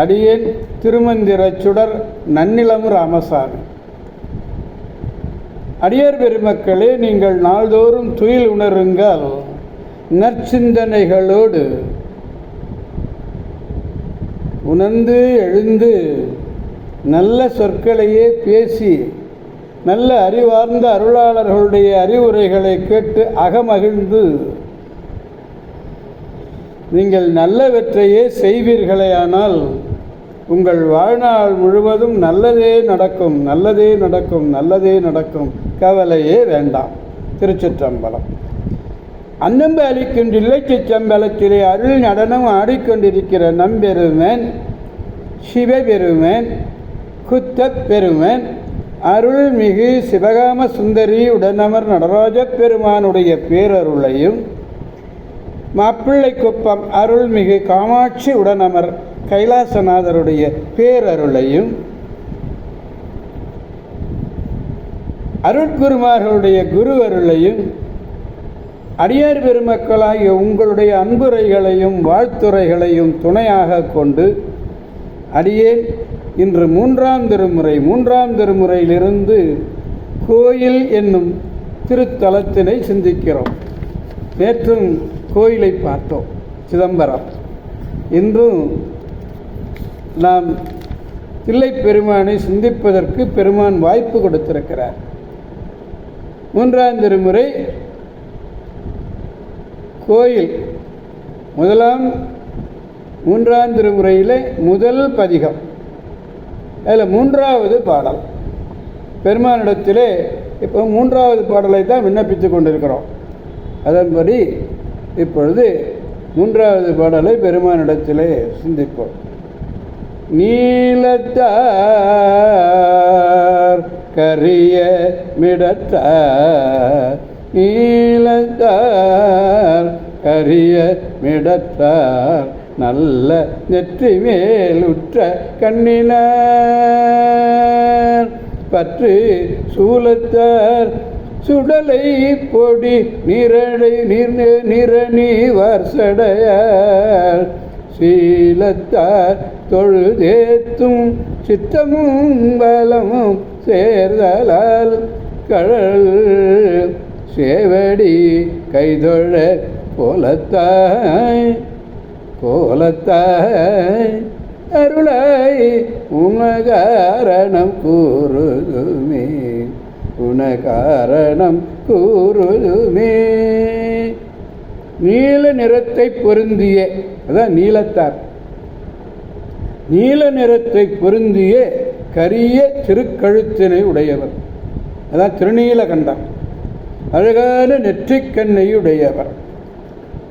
அடியேன் திருமந்திரச் சுடர் நன்னிலம் ராமசாமி. அடியார் பெருமக்களே நீங்கள் நாள்தோறும் துயில் உணருங்கள். நற்சிந்தனைகளோடு உணர்ந்து எழுந்து நல்ல சொற்களையே பேசி நல்ல அறிவார்ந்த அருளாளர்களுடைய அறிவுரைகளை கேட்டு அகமகிழ்ந்து நீங்கள் நல்லவற்றையே செய்வீர்களே ஆனால் உங்கள் வாழ்நாள் முழுவதும் நல்லதே நடக்கும் நல்லதே நடக்கும் நல்லதே நடக்கும். கவலையே வேண்டாம். திருச்சிற்றம்பலம். அன்னம்பு அளிக்கின்ற இலக்கியச் சம்பளத்திலே அருள் நடனம் ஆடிக்கொண்டிருக்கிற நம்பெருமன் சிவபெருமன் குத்த பெருமன் அருள்மிகு சிவகாம சுந்தரி உடனமர் நடராஜ பெருமானுடைய பேரருளையும் மாப்பிள்ளை குப்பம் அருள்மிகு காமாட்சி உடனமர் கைலாசநாதருடைய பேரருளையும் அருட்குருமார்களுடைய குரு அருளையும் அடியார் பெருமக்களாகிய உங்களுடைய அன்புரைகளையும் வாழ்த்துரைகளையும் துணையாக கொண்டு அடியேன் இன்று மூன்றாம் திருமுறை மூன்றாம் திருமுறையிலிருந்து கோயில் என்னும் திருத்தலத்தினை சிந்திக்கிறோம். நேற்றும் கோயிலை பார்த்தோம் சிதம்பரம். இன்றும் நாம் தில்லை பெருமானை சிந்திப்பதற்கு பெருமான் வாய்ப்பு கொடுத்திருக்கிறார். மூன்றாம் திருமுறை கோயில் முதலாம் மூன்றாம் திருமுறையில் முதல் பதிகம். அதில் மூன்றாவது பாடல். பெருமானிடத்திலே இப்போ மூன்றாவது பாடலை தான் விண்ணப்பித்து கொண்டிருக்கிறோம். அதன்படி இப்பொழுது மூன்றாவது பாடலை பெருமானிடத்திலே சிந்திப்போம். நீலத்தார் கரிய மிடத்தார். நீலத்தார் கரிய மிடத்தார். நல்ல நெற்றி மேலுற்ற கண்ணினார். பற்று சூலத்தார் சுடலை பொடி நிரடை நிர் நிரணி வர்சடையார். சீலத்தார் தொழுதேத்தும் சித்தமும் பலமும் சேர்தலால் கழல் சேவடி கைதொழ கோலத்தாய் கோலத்தாய் அருளாய் உணகாரணம் கூறுதுமே உணகாரணம் கூறுதுமே. நீல நிறத்தை பொருந்திய அதான் நீலத்தார். நீல நிறத்தை பொருந்திய கரிய திருக்கழுத்தினை உடையவர். அதான் திருநீலகண்டம் அழகான நெற்றிக்கண்ணை உடையவர்.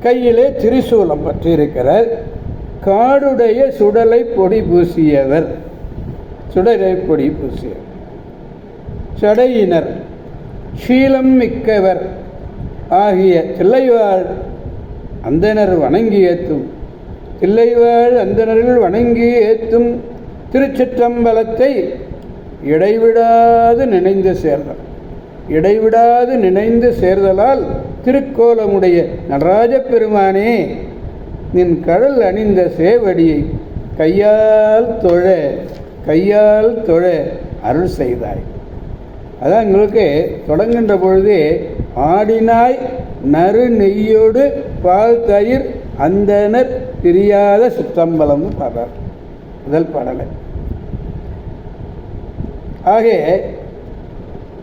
கையிலே திரிசூலம் பற்றியிருக்கிறார் காடுடைய சுடலை பொடி பூசியவர். சுடலை பொடி பூசியவர். சடையினர் சீலம் மிக்கவர் ஆகிய தில்லைவாழ் அந்தனர் வணங்கியத்தும் தில்லைவாழ் அந்தனர்கள் வணங்கி ஏத்தும் திருச்சிற்றம்பலத்தை இடைவிடாது நினைந்து சேர்ந்தார் இடைவிடாது நினைந்து சேர்தலால் திருக்கோலமுடைய நடராஜ பெருமானே நின் கடல் அணிந்த சேவடியை கையால் தொழ கையால் தொழ அருள் செய்தாய். அதான் எங்களுக்கு தொடங்குகின்ற பொழுதே ஆடினாய் நறு நெய்யோடு பால் தயிர் அந்தனர் பிரியாத சித்தம்பலம்னு பாடுறார். முதல் பாடலை. ஆக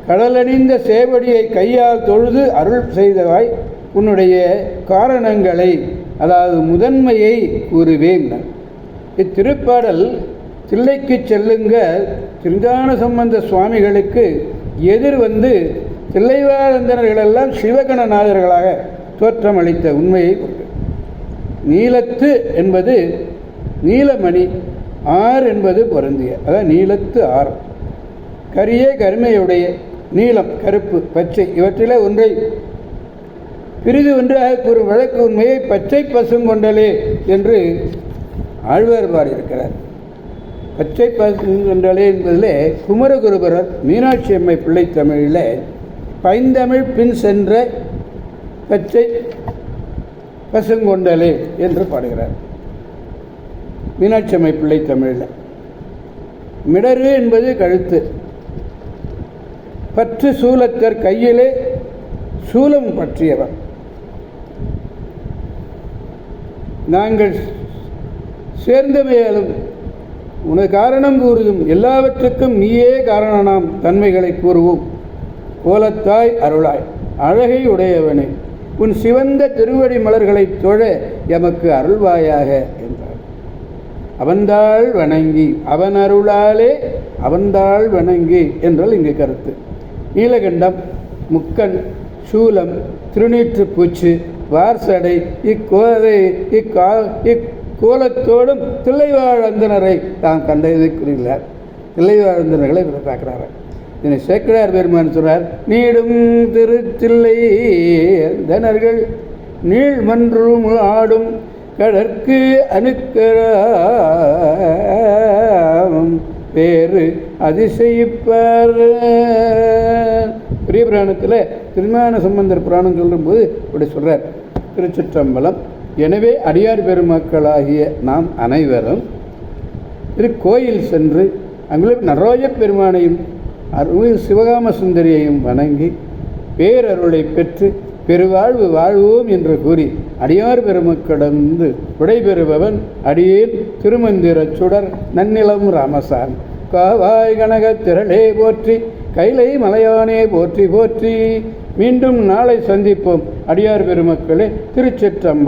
கடலணிந்த சேவடியை கையால் தொழுது அருள் செய்தவாய் உன்னுடைய காரணங்களை அதாவது முதன்மையை கூறுவேன். இத்திருப்பாடல் தில்லைக்கு செல்லுங்க திருஞான சம்பந்த சுவாமிகளுக்கு எதிர் வந்து தில்லைவாழந்தனர்களெல்லாம் சிவகணநாதர்களாக தோற்றமளித்த உண்மையை நீலத்து என்பது நீலமணி ஆறு என்பது பொருந்திய. அதான் நீலத்து ஆறு கரிய கருமையுடைய நீலம் கருப்பு பச்சை. இவற்றிலே ஒன்றை பிரிது ஒன்றாக கூறும் வழக்கு உண்மையை பச்சை பசுங்கொண்டலே என்று ஆழ்வார்பார் இருக்கிறார் பச்சை பசுங்கொண்டலே என்பதிலே குமரகுருபரர் மீனாட்சி அம்மை பிள்ளை தமிழில் பைந்தமிழ் பின் சென்ற பச்சை பசுங்கொண்டலே என்று பாடுகிறார். மீனாட்சி பிள்ளை தமிழில். மிடரு என்பது கழுத்து. பற்று சூலத்தர் கையிலே சூலம் பற்றியவர். நாங்கள் சேர்ந்தமையாலும் உனது காரணம் கூறுதும். எல்லாவற்றுக்கும் நீயே காரணனாம். தன்மைகளை கூறுவோம். கோலத்தாய் அருளாய். அழகை உடையவனே. உன் சிவந்த திருவடி மலர்களைத் தொழ எமக்கு அருள்வாயாக என்றார். அவன்தாள் வணங்கி அவன் அருளாலே அவன்தாள் வணங்கி என்றால் இங்கு கருத்து. நீலகண்டம் முக்கன் சூலம் திருநீற்று பூச்சு வார்சடை இக்கோதை இக்கா இக்கோலத்தோடும் தில்லைவாழ் அந்தனரை தாம் கண்டதை கூறுகிறார் தில்லைவாழ் அந்தனர்களை இவர் பார்க்குறாரு. இதனை சேக்கிழார் பெருமான் சொல்கிறார் நீடும் திருத்தில்லை அந்தனர்கள் நீள்மன்றும் ஆடும் கடற்கு அணுக்கராம் பேரு அதிசயிப்பார். பெரிய புராணத்தில் திருஞான சம்பந்தர் புராணம் சொல்லும்போது இப்படி சொல்கிறார் திருச்சிற்றம்பலம் எனவே அடியார் பெருமக்களாகிய நாம் அனைவரும் திருக்கோயில் சென்று அங்குள்ள நடராஜ பெருமானையும் அருள் சிவகாம சுந்தரியையும் வணங்கி பேரருளை பெற்று பெருவாழ்வு வாழ்வோம் என்று கூறி அடியார் பெருமக்கிடந்து விடைபெறுபவன் அடியேன் திருமந்திரச் சுடர் நன்னிலம் ராமசான் காவாய் கனக திரளே போற்றி கைலை மலையானே போற்றி போற்றி. மீண்டும் நாளை சந்திப்போம். அடியார் பெருமக்களே திருச்சிற்றம்பா